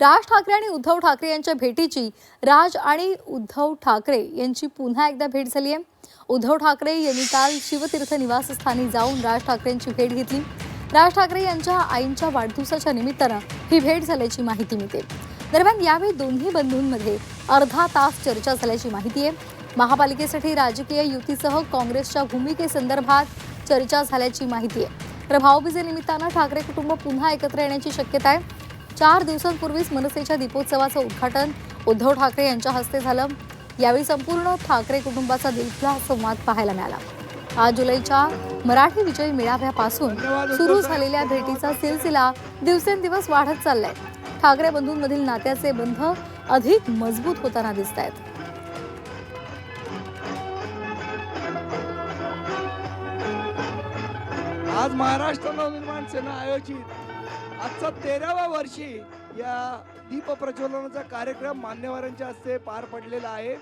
राज ठाकरे आणि उद्धव ठाकरे यांच्या भेटीची राज आणि उद्धव ठाकरे यांची पुन्हा एकदा भेट झाली आहे. उद्धव ठाकरे यांनी काल शिवतीर्थ निवासस्थानी जाऊन राज ठाकरेंची भेट घेतली. राज ठाकरे यांच्या आईंच्या वाढदिवसाच्या निमित्तानं ही भेट झाल्याची माहिती मिळते. दरम्यान यावेळी दोन्ही बंधूंमध्ये अर्धा तास चर्चा झाल्याची माहिती आहे. महापालिकेसाठी राजकीय युतीसह काँग्रेसच्या भूमिकेसंदर्भात चर्चा झाल्याची माहिती आहे. तर भाऊबीजेनिमित्तानं ठाकरे कुटुंब पुन्हा एकत्र येण्याची शक्यता आहे. चार दिवसांपूर्वीच मनसेच्या दीपोत्सवाचं उद्घाटन. उद्धव ठाकरे यांच्या हस्ते झालं. यावेळी संपूर्ण ठाकरे कुटुंबाचा दिलखुलास संवाद पाहायला मिळाला. आज जुलैच्या मराठी विजय मेळाव्यापासून सुरू झालेल्या भेटीचा सिलसिला दिवसेंदिवस वाढत चाललाय. ठाकरे बंधूंमधील नात्याचे बंध अधिक मजबूत होताना दिसत आहेत आज महाराष्ट्र नवनिर्माण सेना आयोजित आजचा तेराव्या वर्षी या दीप प्रज्वलनाचा कार्यक्रम मान्यवरांच्या हस्ते पार पडलेला आहे.